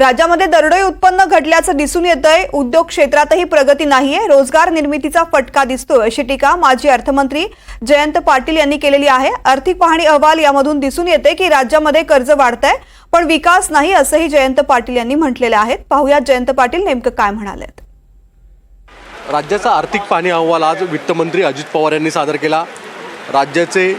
राज्यामध्ये दरडोई उत्पन्न घटल्याचं दिसून येतंय. उद्योग क्षेत्रातही प्रगती नाहीये. रोजगार निर्मितीचा फटका दिसतोय अशी टीका माजी अर्थमंत्री जयंत पाटील यांनी केलेली आहे. आर्थिक पाहणी अहवाल यामधून दिसून येते की राज्यामध्ये कर्ज वाढतंय पण विकास नाही असंही जयंत पाटील यांनी म्हटलेले आहेत पाहूया जयंत पाटील नेमकं काय म्हणालेत. राज्याचा आर्थिक पाहणी अहवाल आज वित्तमंत्री अजित पवार यांनी सादर केला. राज्याचे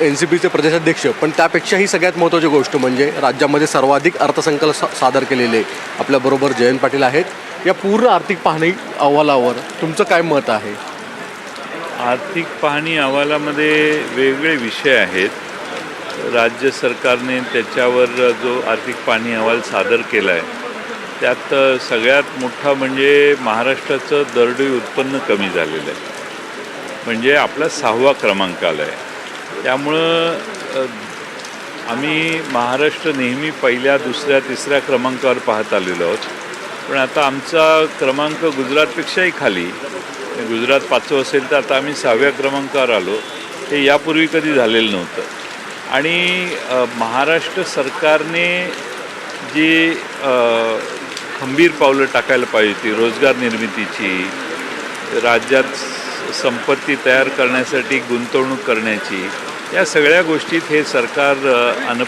एन सी पीचे प्रदेशाध्यक्ष पण त्यापेक्षाही सगळ्यात महत्त्वाची गोष्ट म्हणजे राज्यामध्ये सर्वाधिक अर्थसंकल्प सा- सादर केलेले आपल्याबरोबर जयंत पाटील आहेत. या पूर्ण आर्थिक पाहणी अहवालावर तुमचं काय मत आहे? आर्थिक पाहणी अहवालामध्ये वेगवेगळे विषय आहेत. राज्य सरकारने त्याच्यावर जो आर्थिक पाहणी अहवाल सादर केला आहे त्यात सगळ्यात मोठा म्हणजे महाराष्ट्राचं दरडोई उत्पन्न कमी झालेलं आहे. म्हणजे आपला सहावा क्रमांक आला आहे त्यामुळं आम्ही महाराष्ट्र नेहमी पहिल्या दुसऱ्या तिसऱ्या क्रमांकावर पाहत आलेलो आहोत. पण आता आमचा क्रमांक गुजरातपेक्षाही खाली. गुजरात पाचवं असेल तर आता आम्ही सहाव्या क्रमांकावर आलो. हे यापूर्वी कधी झालेलं नव्हतं. आणि महाराष्ट्र सरकारने जी खंबीर पावलं टाकायला पाहिजे होती रोजगार निर्मितीची राज्यात संपत्ती तयार करण्यासाठी गुंतवणूक करण्याची या सगळ्या गोष्टीत हे सरकार अन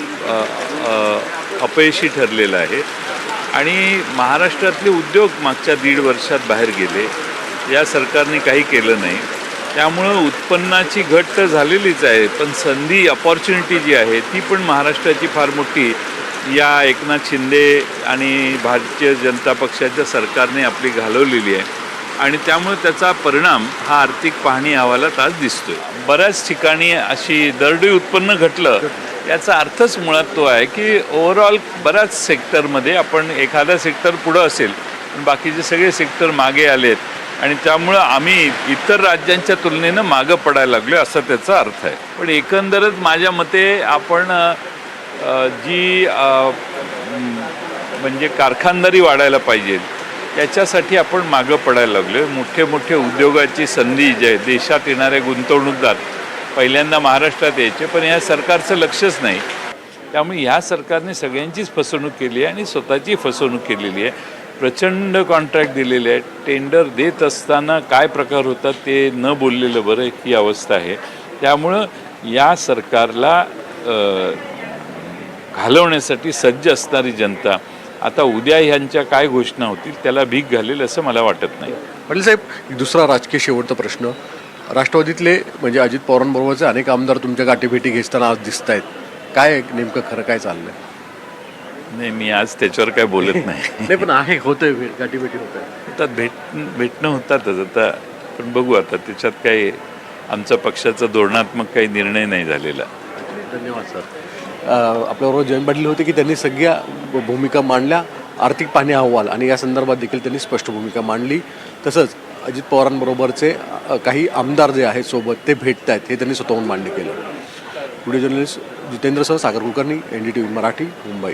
अपयशी ठरलेलं आहे. आणि महाराष्ट्रातले उद्योग मागच्या दीड वर्षात बाहेर गेले. या सरकारने काही केलं नाही. त्यामुळं उत्पन्नाची घट तर झालेलीच आहे पण संधी अपॉर्च्युनिटी जी आहे ती पण महाराष्ट्राची फार मोठी. या एकनाथ शिंदे आणि भारतीय जनता पक्षाच्या सरकारने आपली घालवलेली आहे. आणि त्यामुळे त्याचा परिणाम हा आर्थिक पाहणी अहवालात आज दिसतोय. बऱ्याच ठिकाणी अशी दरडोई उत्पन्न घटलं याचा अर्थच मुळात तो आहे की ओव्हरऑल बऱ्याच सेक्टरमध्ये आपण एखादा सेक्टर पुढं असेल पण बाकीचे सगळे सेक्टर मागे आलेत आणि त्यामुळं आम्ही इतर राज्यांच्या तुलनेनं मागं पडायला लागलो असा त्याचा अर्थ आहे. पण एकंदरच माझ्या मते आपण जी म्हणजे कारखानदारी वाढायला पाहिजे त्याच्यासाठी आपण मागं पडायला लागलो आहे मोठे मोठे उद्योगाची संधी जे आहे देशात येणारे गुंतवणूकदार पहिल्यांदा महाराष्ट्रात यायचे पण या सरकारचं लक्षच नाही. त्यामुळे ह्या सरकारने सगळ्यांचीच फसवणूक केली आहे आणि स्वतःची फसवणूक केलेली आहे. प्रचंड कॉन्ट्रॅक्ट दिलेले आहे टेंडर देत असताना काय प्रकार होतात ते न बोललेलं बरं ही अवस्था आहे. त्यामुळं या सरकारला घालवण्यासाठी सज्ज असणारी जनता आता उद्या ह्यांच्या काय घोषणा होतील त्याला भीक घालेल असं मला वाटत नाही. पाटील साहेब दुसरा राजकीय शेवटचा प्रश्न. राष्ट्रवादीतले म्हणजे अजित पवारांबरोबरचे अनेक आमदार तुमच्या गाठीभेटी घेताना आज दिसत आहेत काय नेमकं खरं काय चाललंय? नाही मी आज त्याच्यावर काय बोलत नाही. नाही पण आहे होतंय भेट गाठीभेटी होत आहे होतात भेट भेटणं होतातच. आता पण बघू आता त्याच्यात काही आमचा पक्षाचा धोरणात्मक काही निर्णय नाही झालेला. धन्यवाद सर. आपल्याबरोबर जयंत पाटील होते की त्यांनी सगळ्या भूमिका मांडल्या आर्थिक पाहणी अहवाल. आणि या संदर्भात देखील त्यांनी स्पष्ट भूमिका मांडली. तसंच अजित पवारांबरोबरचे काही आमदार जे आहेत सोबत ते भेटत आहेत हे त्यांनी स्वतःहून मान्य केलं. Video journalist जितेंद्रसह Sagar Kulkarni N D T V Marathi Mumbai.